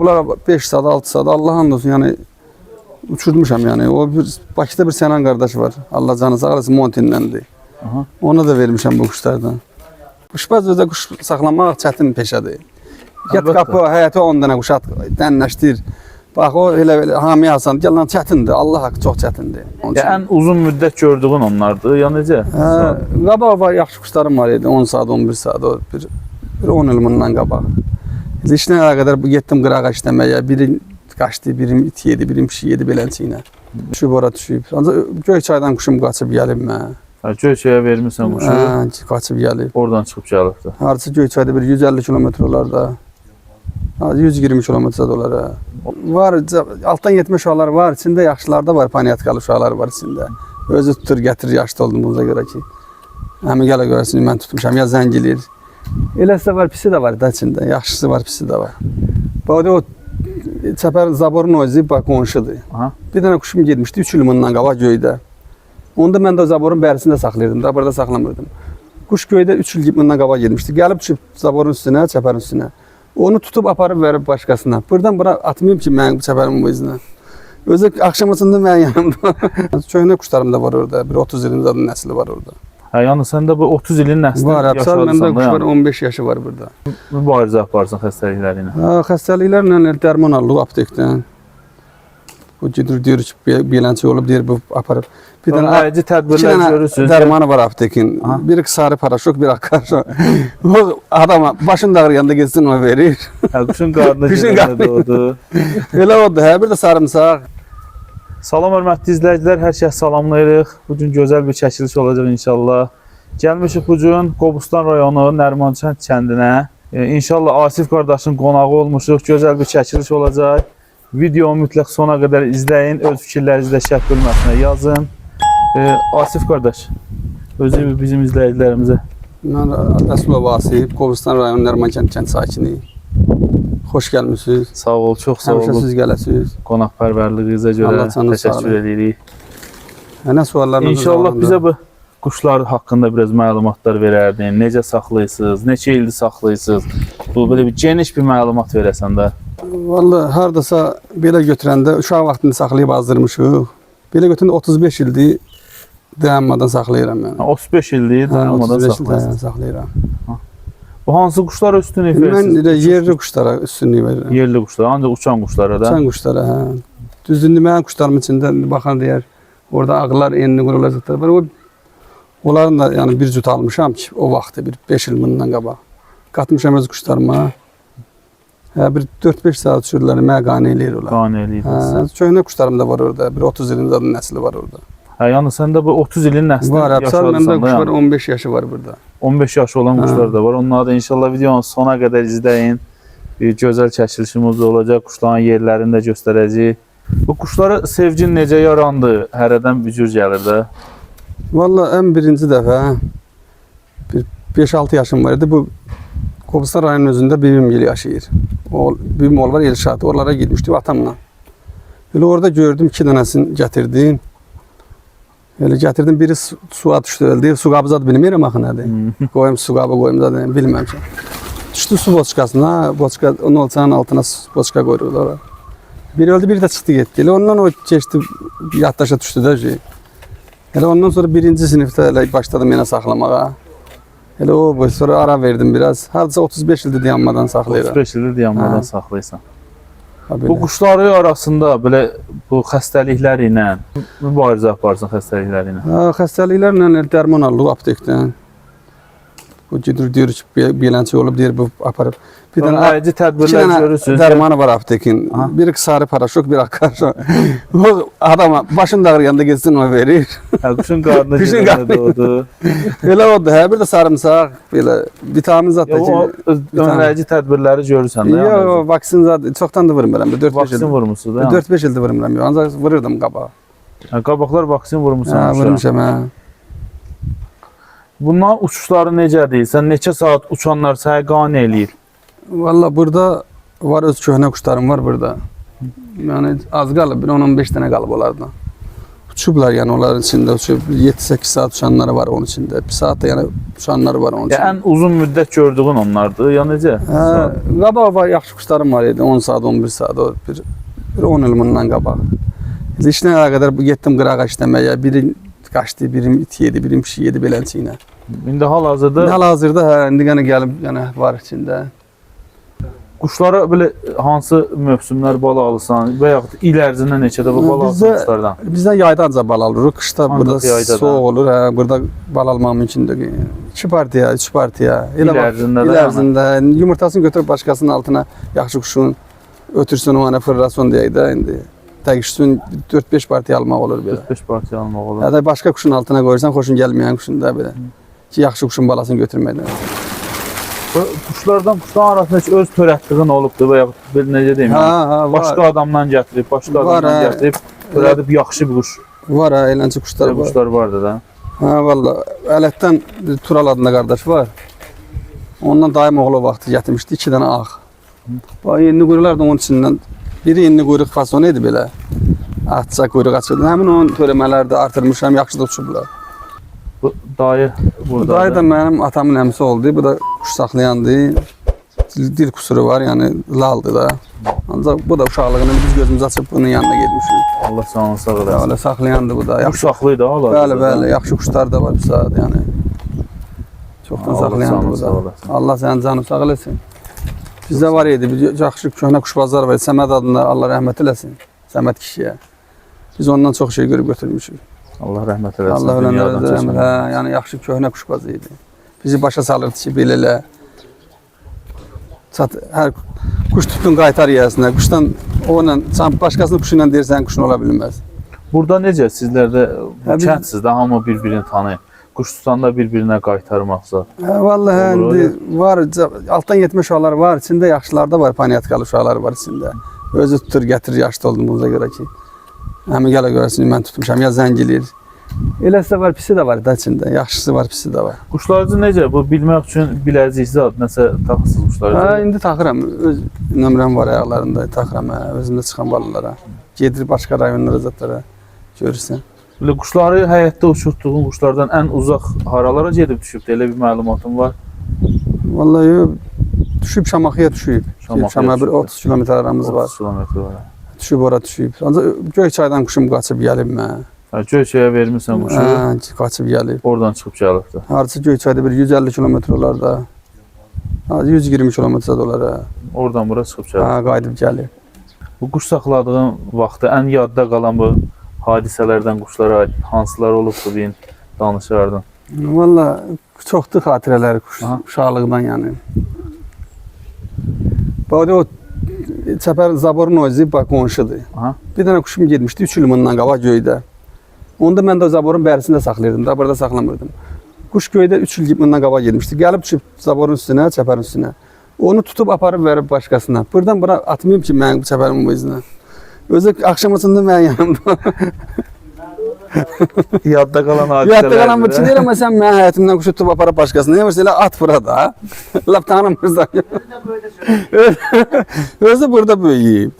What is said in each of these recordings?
Bunlar 5 saat, 6 saat Allah hamdolsun yani uçurmuşam yani. O bir Bakıda bir Senan kardeş var. Allah canı sağ olasın Montin'dendi. Aha. Ona da vermişəm bu kuşlardan. Kuşbaz özdə kuş saxlamaq çətin peşədir. Get qapı həyətə 10 dənə kuş at, dənləşdir. Bax o elə belə hamiyə alsan, gələn çətindir. Allah haqqı çox çətindir. Onun üçün. ən uzun müddət gördüyün onlardır. Ya necə? Hə, qabaq var yaxşı kuşlarım var idi. 10 saat, 11 saat o bir, bir 10 il bundan qabaq. Əlaqədar bu getdim qırağa işləməyə. Biri qaçdı, birim it yedi, birim pişik yedi beləncə ilə. Düşüb ora düşüb. Ancaq Göyçaydan quşum qaçıb gəlib mən. Hə, Göyçəyə vermisən quşu. Hə, qaçıb gəlib. Oradan çıxıb gəlibdi. Hardasa Göyçayda bir 150 kilometr olar da. Ha, 120 kilometr olar. Var, altdan yetmə uşaqlar var, içində yaxşılar da var, paniatkalı uşaqlar var içində. Özü tutur, gətirir, yaşlı olduğumuza görə ki. Həmin gələ görəsini mən tutmuşam, ya zəngiliyir. Eləsi də var, pisi də var da içində. Yaxşısı var, pisi də var. Bax o çəpər zaborun özü bax qonşudur. Aha. Bir dənə quşum getmişdi 3 il bundan qabaq göydə. Onda mən də zaborun bərisində saxlayırdım da, burada saxlamırdım. Quş göydə 3 il bundan qabaq getmişdi. Gəlib düşüb zaborun üstünə, çəpərin üstünə. Onu tutub aparıb verib başqasına. Buradan bura atmayım ki mən bu çəpərin bu izinə. Özü axşamasında mən yanımda. Köhnə quşlarım da var orada. Bir 30 ilin zaten nəsli var orada. Hə, yəni səndə bu 30 ilin nəsli Var, həbsar məndə quş var yəni. 15 yaşı var burada. Mübarizə aparsan xəstəlikləri ilə. Ha, xəstəliklərlə dərman alıb aptekdən. Bu gedir deyir ki, be- beləncə olub deyir bu aparıb. Bir dənə İki tədbirlər görürsüz. dərmanı var aptekin. Aha. Biri sarı paraşok, biri akarşok. o adama başın ağrıyanda geçsin o verir. Quşun girəndə qarnına. doğdu. Elə odur. Hə, bir də sarımsaq. Salam hörmətli izləyicilər, hər kəs salamlayırıq. Bu gün gözəl bir çəkiliş olacaq inşallah. Gəlmişik bu gün Qobustan rayonu Nərmançənd kəndinə. E, inşallah Asif qardaşın qonağı olmuşuq. Gözəl bir çəkiliş olacaq. Videomu mütləq sona qədər izləyin. Öz fikirlərinizi də şərh bölməsinə yazın. E, Asif qardaş, özü bizim izləyicilərimizə Mən Rəsulov Vasif, Qobustan rayonu Nərmankənd kənd sakini. Xoş gəlmisiniz. sağ ol, çox sağ Həmişə olun. siz gələsiniz. Qonaqpərvərliyinizə görə təşəkkür edirik. Nə suallarınız İnşallah bizə bu quşlar haqqında biraz məlumatlar verərdin. Necə saxlayırsınız? Neçə ildir saxlayırsınız? Bu belə bir geniş bir məlumat verəsən də. Vallahi hardasa belə götürəndə uşaq vaxtında saxlayıb azdırmışıq. Belə götürəndə 35 ildir dayanmadan saxlayıram mən. Ha, 35 ildir dayanmadan 35 ildir saxlayırsınız. saxlayıram. Bu hansı quşlara üstünlük Mən verirsiniz? elə yerli quşlara üstünlük verirəm. yerli quşlar, ancaq uçan quşlara da. Uçan quşlara, hə. Düzdür, mənim quşlarım içində baxan deyər, orada ağlar, enli qurulacaqlar var. O onların da yəni bir cüt almışam ki, o vaxtı bir 5 il bundan qabaq. Qatmışam öz quşlarıma. Hə, bir 4-5 saat sürüləri mənə qane eləyir onlar. Qane eləyirsiniz. Hə, köhnə quşlarım da var orada. Bir 30 ilin zaten nəsli var orada. Hə, yəni səndə bu 30 ilin nəsli Var, həbsar məndə quş var, Yəni. 15 yaşı var burada. 15 yaş olan Hə. quşlar da var. Onları da inşallah videonun sona qədər izləyin. Bir gözəl çəkilişimiz olacaq. Quşların yerlərini də göstərəcəyik. Bu quşlara sevgin necə yarandı? Hərədən cür gəlir də. Vallahi ən birinci dəfə bir 5-6 yaşım var idi. Bu Qobustan rayonunun özündə bibim yeri yaşayır. O bibim oğlu var Elşad. Oralara gitmişdi atamla. Elə orada gördüm iki dənəsini gətirdim. Elə gətirdim biri su, suya düşdü öldü. Su qabı zad bilmirəm axı nədir. Hmm. Qoyum su qabı qoyum zad bilməmişəm. Düşdü su boçkasına, boçka onun olçanın altına su- boçka ora. Biri öldü, biri çıxdı getdi. Elə ondan o keçdi, yaddaşa düşdü də şey. Elə ondan sonra birinci sinifdə elə başladım yenə saxlamağa. Elə o bu sonra ara verdim biraz. Hardasa 35 ildir dayanmadan saxlayıram. 35 ildir dayanmadan Hə. saxlayırsan. Ha. Bu quşları arasında belə bu xəstəliklər ilə mübarizə aparsan xəstəliklər ilə. Ha, xəstəliklərlə dərman alıb aptekdən. Ki, be- beləncə olub deyir bu aparıb. Bir iki tədbirlər dənə görürsüz. dərmanı var aptekin. Aha. Biri sarı paraşok, biri akarşok. o adama başın ağrıyanda geçsin o verir. Qarnına Quşun girəndə qarnına. doğdu. Elə odur. Hə, bir də sarımsaq, belə vitamin da Ya, o öz- önləyici tədbirləri görürsən də. yəni. Yo, vaksin zad çoxdan da vurmuram. 4-5 vaksin il. vurmusunuz da. yəni. 4-5 ildir vurmuram. yo. Ancaq vururdum qabağa. Hə, qabaqlar vaksin vurmusan. Hə, quşa. vurmuşam hə. Bundan uçuşları necədir? Sən neçə saat uçanlar səni qane eləyir? Valla burada var öz köhnə quşlarım var burada. Yəni az qalıb, bir 10-15 dənə qalıb onlardan. uçublar yani onların içinde uçub 7-8 saat uçanları var onun içinde. Bir saat de yani uçanları var onun Ya içinde. ən uzun müddət gördüyün onlardır. Ya necə? Hə, qabaq var yaxşı quşlarım var idi 10 saat 11 saat o bir, bir 10 il bundan qabaq. İşlə əlaqədar bu getdim qırağa işləməyə. Biri qaçdı, birim it yedi, birim pişik yedi beləncə. İndi hal-hazırda Hal-hazırda hə, indi yenə gəlib yəni var içində. quşlara belə hansı mövsümlər bal alırsan və yaxud il ərzində neçə dəfə bal alırsan quşlardan? Bizdə yayda ancaq bal alırıq. Qışda Ancaq burada yayda da. olur. Hə, burada bal almaq mümkün deyil. 2 partiya, 3 partiya. İl bax, ərzində il də ərzində yumurtasını götürüb başqasının altına yaxşı quşun ötürsün o ana fırlasın deyək də indi. Təqişsin 4-5 partiya almaq olur belə. 4-5 partiya almaq olar. Ya da başqa quşun altına qoyursan xoşun gəlməyən quşun da belə. Ki yaxşı quşun balasını götürməkdən. Bu Quşlardan quşların arasında heç öz törətdiyin olubdu və yaxud bir necə deyim? Ha, ha, var. başqa adamdan gətirib, başqa Var, adamdan hə. gətirib törədib yaxşı bir quş. Var ha, eləncə quşlar Belə var. quşlar vardı da. Ha valla Ələtdən Tural adında qardaş var. Ondan daim oğlu vaxtı gətirmişdi 2 dənə ağ. Bax enli quyruqlar da onun içindən biri enli quyruq fasonu idi belə. Atsa quyruq açırdı. Həmin onun törəmələri də artırmışam, yaxşı da uçublar. Bu dayı Bu burada. dayı da mənim atamın əmisi oldu. Bu da quş saxlayandı. Dil, kusuru var, yəni laldı da. Ancaq bu da uşaqlığını biz gözümüz açıb bunun yanına getmişik. Allah canını sağ eləsin. Elə saxlayandı bu da. Quş Yaxşı. saxlıydı hala. Bəli, bəli, yaxşı quşlar da var bu saat, yəni. Çoxdan Allah canını bu da. Allah sənin canını sağ eləsin. Bizdə var idi, bir yaxşı köhnə quşbazlar var. Səməd adında Allah rəhmət eləsin. Səməd kişiyə. Biz ondan çox şey görüb götürmüşük. Allah rəhmət eləsin. Allah rəhmət. çəksin. Hə, yəni yaxşı köhnə quşbaz idi. Bizi başa salırdı ki, belə elə. Çat, hər quş tutun qaytar yiyəsinə. Quşdan onunla, sən başqasının quşu ilə deyirsən, quşun ola bilməz. Burada necə sizlərdə Hə, biz- kəntsiz də hamı bir-birini tanıyır. Quş tutanda bir-birinə qaytarmaqsa. Vallahi indi var, altdan 70 uşaqlar var, içində yaşlılar da var, paniatkalı uşaqlar var içində. Özü tutur, gətirir yaşlı olduğumuza görə ki. Həmin gələ görəsin, mən tutmuşam, ya zəng eləyir. Eləsi də var, pisi də var da içində, yaxşısı var, pisi də var. Quşlarcı necə? Bu bilmək üçün biləzik zad nəsə taxsız quşlar. Hə, indi taxıram, öz nömrəm var ayaqlarında, taxıram, hə, özümdə çıxan balalara. Gedir başqa rayonlara zətlərə görürsən. Belə quşları həyətdə uçurtduğun quşlardan ən uzaq haralara gedib düşübdü? Elə bir məlumatın var. Vallahi düşüb Şamaxıya düşüb. Şamaxıya Şamaxıya bir düşüb. 30 kilometr aramız var. 30 kilometr var. Düşüb ora düşüb. Ancaq Göyçaydan quşum qaçıb gəlib mən. Hə, Göyçəyə vermisən quşu. Hə, qaçıb gəlib. Oradan çıxıb gəlibdi. Hardasa Göyçayda bir 150 kilometr olar da. Ha, 120 kilometr də olar. hə. Oradan bura çıxıb gəlib. Ha, qayıdıb gəlib. Bu quş saxladığın vaxtda ən yadda qalan bu hadisələrdən quşlara aid hansılar olubdu deyin, danışardın. Valla çoxdur xatirələri quş, uşaqlıqdan yəni. Bax o Çəpər Zaborun ozi bax qonşudur. Aha. Bir dənə quşum getmişdi 3 il bundan qabaq göydə. Onda mən də o Zaborun bərisində saxlayırdım, da burada saxlamırdım. Quş göydə 3 il bundan qabaq getmişdi. Gəlib düşüb Zaborun üstünə, Çəpərin üstünə. Onu tutub aparıb verib başqasına. Burdan bura atmayım ki mən Çəpərin bu izinə. Özü axşamasında mən yanımda. Yadda qalan hadisələr. Yadda qalan bu deyirəm, amma sən mənim həyətimdən quşu tutub aparıb başqasına. Ne varsa elə at bura da. Lap tanımırsan. Özü burada böyüyüb.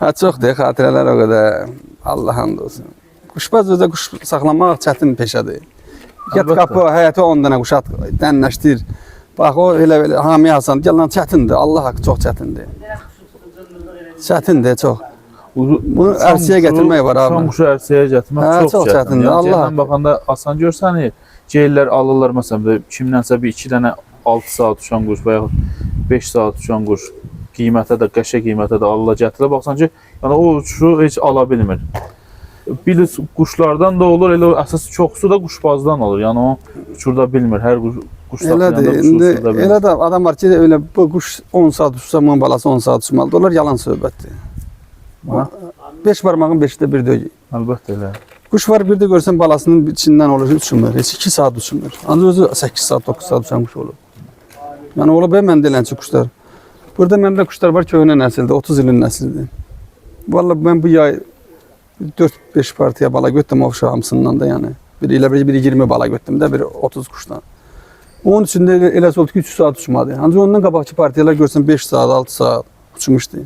ha çoxdur xatirələr o qədər. Allah hamd olsun. Quşbaz özə quş saxlamaq çətin peşədir. Get Əlbəttə. qapı, həyətə 10 dənə quş at, dənləşdir. Bax o elə belə hamiyə alsan, gəl lan çətindir. Allah haqqı çox çətindir. Çətindir çox. Bunu ərsəyə gətirmək var abi. Şam quşu ərsəyə gətirmək Hə, çox, çox çətindir. Yəni, Allah Allah baxanda asan görsənir. Geylər alırlar məsələn kimdənsə bir 2 dənə 6 saat uçan quş və yaxud 5 saat uçan quş qiymətə də qəşəng qiymətə də alırlar gətirirlər. Baxsan ki, yəni o uçuşu heç ala bilmir. Bilir quşlardan da olur, elə əsas çoxsu da quşbazdan olur. Yəni o uçurda bilmir. Hər quş quş saxlayanda İndi elə də adam var ki, elə bu quş 10 saat uçsa, bunun balası 10 saat uçmalıdır. Onlar yalan söhbətdir. Ha? 5 barmağın 5-də bir deyil. Əlbəttə elə. Quş var bir də görsən balasının içindən olur, uçmur. Heç 2 saat uçmur. Ancaq özü 8 saat, 9 saat uçan quş olur. Yəni olub ya mən deyilənçi quşlar. Burada məndə quşlar var köhnə nəsildir, 30 ilin nəsildir. Vallahi mən bu yay 4-5 partiya bala götürdüm oxşar hamısından da yəni. Bir elə bir, biri 20 bala götürdüm də, biri 30 quşdan. Onun içində elə, elə oldu ki 3 saat uçmadı. Ancaq ondan qabaqçı partiyalar görsən 5 saat, 6 saat uçmuşdu.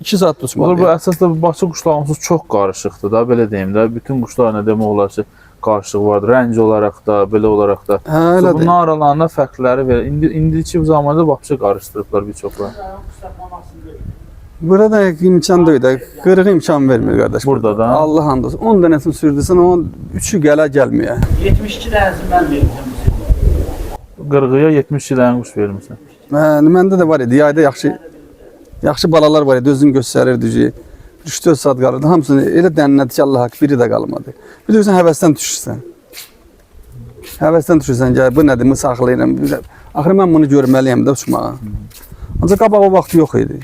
2 saat Olur uçmalı. bu əsasda bu bağça quşlarımız çox qarışıqdır da, belə deyim də. Bütün quşlar nə demək olar ki, qarışıq vardır. Rəng olaraq da, belə olaraq da. Hə, So, bunun aralarında fərqləri və indi indiki zamanda bağça qarışdırıblar bir çoxlar. Burada imkan də. Qırıq imkan vermir qardaş. Burada da. Allah hamd olsun. 10 dənəsini sürdürsən, onun 3-ü gələ gəlməyə. 72 dənəsini mən vermişəm. Qırğıya 72 dənə quş vermisən. Mən məndə də var idi. Yayda yaxşı yaxşı balalar var idi. Özünü göstərirdi ki. 3-4 saat qalırdı. Hamısını elə dənlədi ki, Allah haqq biri də qalmadı. Bir də sən həvəsdən düşürsən. Həvəsdən düşürsən ki, bu nədir? Bunu saxlayıram. Axırı mən bunu görməliyəm də uçmağa. Ancaq qabaq o vaxt yox idi.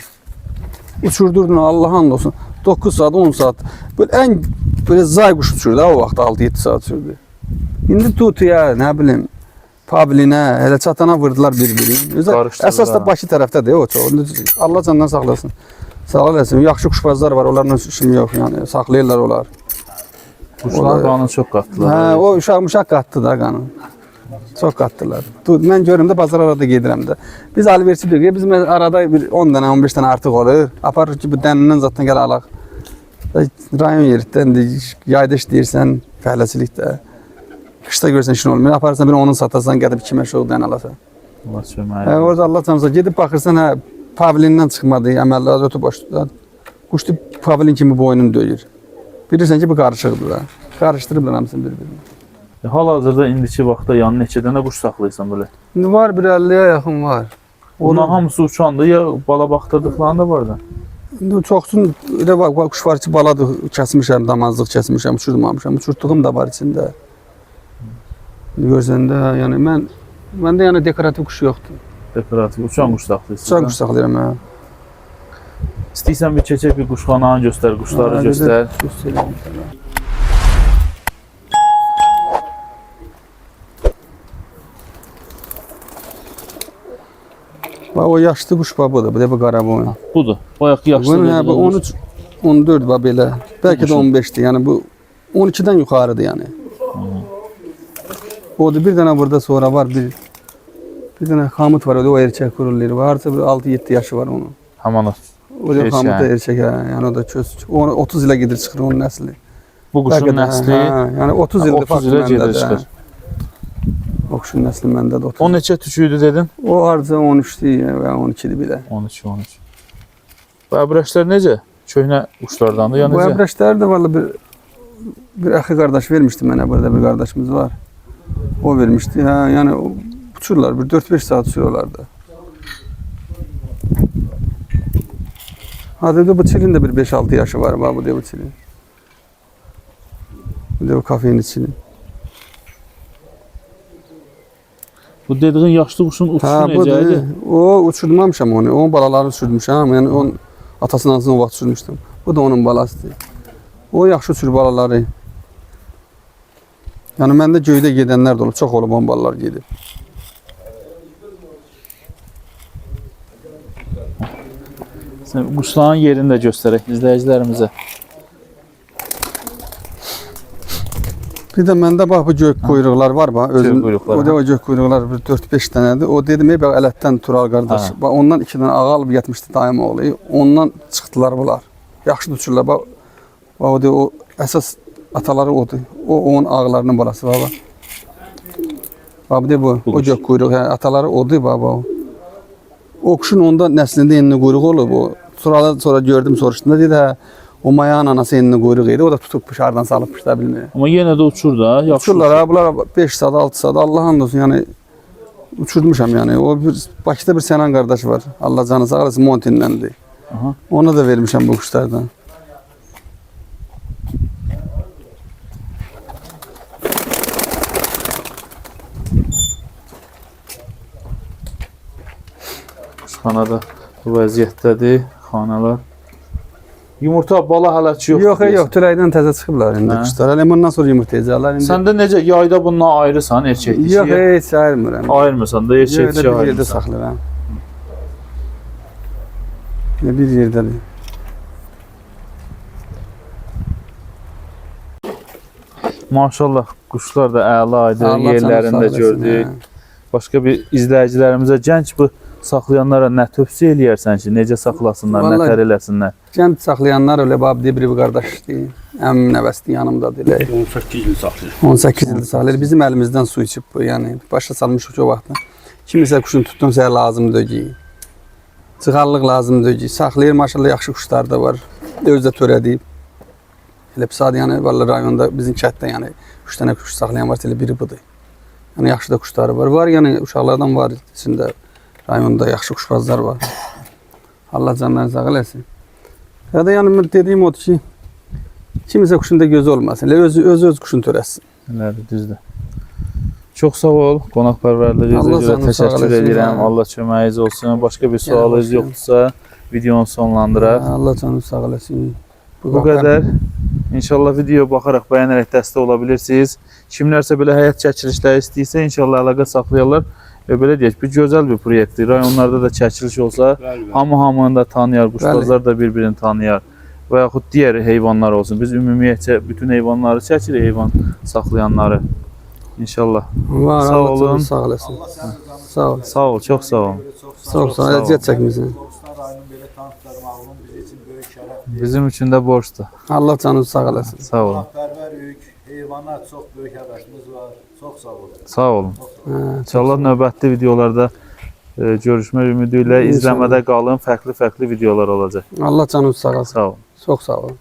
Uçurdurdun Allah and olsun. 9 saat, 10 saat. Böyle ən böyle zay quş uçurdu o vaxt 6-7 saat sürdü. İndi tutuya, nə bilim, Pavlinə, elə çatana vurdular bir-birini. Əsas da Bakı tərəfdədir o çox. Allah candan saxlasın. Sağ olasın. Yaxşı quşbazlar var, onlarla işim yox yəni. Saxlayırlar onlar. Quşlar qanı çox qatdılar. Hə, o uşaq muşaq qatdı da qanı. Tu- Mən görürəm də bazar arada gedirəm də. Biz alverçi deyirik. Biz mən arada bir 10 dənə, 15 dənə artıq olur. Aparır ki, bu dənindən zaten gəl alaq. Rayon yerindən yayda işləyirsən, fəhləçilikdə. Qışda görsən işin olmuyor. Aparırsan bir onun satasan, gəlib 2 məşə dən alasan. Allah Hə, kömək. orada Allah canımıza gedib baxırsan, hə, pavlindən çıxmadı, əməlli ötü başdan. Quşdu pavlin kimi boynunu döyür. Bilirsən ki, bu qarışıqdır da. Qarışdırıblar hamısını bir-birinə. Hal-hazırda indiki vaxtda yəni neçə dənə quş saxlayırsan belə? İndi var bir 50-yə yaxın var. Onun- hamısı uçandı ya bala baxdırdıqlarında da var da. İndi çoxsun elə bak, kuş var ki, baladır, kəsmişəm, damazlıq kəsmişəm, uçurmamışam. Uçurtduğum da var içində. İndi görsən də, yəni mən məndə yəni dekorativ quş yoxdur. Dekorativ uçan quş saxlayırsan. Uçan quş saxlayıram hə. İstəyirsən bir keçək bir quşxananı göstər, quşları Hə, göstər. göstəreyim Bax o yaşlı quş bax budur, bu da bu qaraboyun. Budur. Bayaq yaşlı Bunun hə, bu dediğin 13 14 bax belə. Bəlkə də 15-dir. Yəni bu 12-dən yuxarıdır yəni. Odur bir dənə burada sonra var bir bir dənə xamut var, o da erkək qurulur. Var, harca bir 6-7 yaşı var onun. Haman o. Da Erkək. xamut da erkək, hə. Yəni o da köz. O 30 ilə gedir çıxır onun nəsli. Bu quşun nəsli hə, yəni 30 ildir 30 ilə gedir çıxır. O quşun nəsli məndə də 30. O neçə tüküydü dedin? O harca 13-dür və 12-dir belə. 13, 13. Bu əbrəşlər necə? Köhnə quşlardandır ya Bu necə? əbrəşlər də valla bir bir əxi qardaş vermişdi mənə burada bir qardaşımız var. O vermişdi. Hə, yəni uçurlar bir 4-5 saat sürüyorlar da. Hadi de bu çilin de bir 5-6 yaşı var bu de bu çilin. Bu de bu kafenin çilin. Bu dediğin yaşlı quşun uçuşu Ha bu necə idi? da o uçurmamışam onu. Onun balalarını sürdümüşəm. Yəni onun atasının ağzına vaxt sürmüşdüm. Bu da onun balasıdır. O yaxşı uçur balaları. Yəni məndə göydə gedənlər də olub, çox olub on balalar gedib. Quşların yerini də göstərək izləyicilərimizə. Bir də məndə bax bu gök quyruqlar var bax özüm. O da o gök quyruqlar bir 4-5 dənədir. O dedim ey bax ələtdən Tural qardaş. Bax ondan 2 dənə ağa alıb getmişdi dayım oğlu. Ondan çıxdılar bunlar. Yaxşı uçurlar. Bax bax o da o əsas ataları odur. O onun ağlarının balası bax. bax. Bax də bu, o gök quyruq, hə, ataları odur bax bax. O quşun onda nəslində enli quyruq olub. O Turala sonra gördüm soruşduğunda dedi hə o mayanın anası quyruq idi. O da tutubmuş hardan salıbmış da bilmirəm. Amma yenə də uçur da. Uçurlar ha, bunlar 5 saat, 6 saat. Allah hamd olsun yəni uçurmuşam yəni. O bir Bakıda bir Sənan qardaş var. Allah canı sağ olasın Montinləndir. Aha. Ona da vermişəm bu quşlardan. Quşxanada bu vəziyyətdədir xanalar. Yumurta bala hələ ki yoxdur. Yox, yox, tüləkdən təzə çıxıblar indi Hə. quşlar. Hələ bundan sonra yumurtlayacaqlar indi. Səndə necə yayda bundan ayrısan erkək dişi? Yox, heç ayırmıram. Ayırmırsan da Yox, erkək elə dişi bir yerdə ayırırsan. saxlayıram. Bir yerdədir. Maşallah quşlar da əla idi. Allah Yerlərində gördük. hə. başqa bir izləyicilərimizə gənc bu saxlayanlara nə tövsiyə eləyərsən ki, necə saxlasınlar, nə Vallahi- tər eləsinlər? Kənd saxlayanlar öyle bab diye bir qardaşdır. Əmim nəvəsdir yanımdadır. elə. 18 il saxlayır. 18 ildir saxlayır. Bizim əlimizdən su içib bu. Yəni başa salmışıq o vaxtda. Kimisə quşun tutdum sənə lazımdır ki. Çıxarlıq lazımdır ki. Saxlayır maşallah yaxşı quşlar da var. Özü də törədib. Elə psad yəni vallahi rayonda bizim kətdə yəni 3 dənə quş saxlayan var, elə biri budur. Yəni yaxşı da quşları var. Var yəni uşaqlardan var içində rayonda yaxşı quşbazlar var. Allah canlarını sağ eləsin. Ya da yəni mən dediyim odur ki, kimisə quşun da gözü olmasın. Özü öz öz quşunu törətsin. Elədir, düzdür. Çox sağ ol. Qonaqpərvərliyinizə görə təşəkkür edirəm. Allah köməyiniz olsun. Başqa bir sualınız yoxdursa, videonu sonlandıraq. Allah canını sağ eləsin. Bu qədər. İnşallah videoya baxaraq bəyənərək dəstək ola bilirsiniz. Kimlərsə belə həyat çəkilişləri istəyirsə, inşallah əlaqə saxlayarlar. Və belə deyək, bir gözəl bir proyektdir. Rayonlarda da çəkiliş olsa, hamı hamını da tanıyar, quşbazlar da bir-birini tanıyar. Və yaxud digər heyvanlar olsun. Biz ümumiyyətcə bütün heyvanları çəkirik, heyvan saxlayanları. İnşallah. Var, Sağ Allah olun. sağ eləsin. Sağ ol. Sağ ol, çox sağ ol. Sağ ol. Sağ ol. Əziyyət çəkmisən. Bizim üçün də borcdur. Allah canını sağ eləsin. Sağ olun. Heyvana çox böyük həvəsimiz var. Çox sağ olun. Sağ olun. İnşallah növbəti videolarda e, görüşmək ümidi ilə izləmədə qalın. Fərqli-fərqli videolar olacaq. Allah canını sağ eləsin. Sağ olun. Çox sağ ol.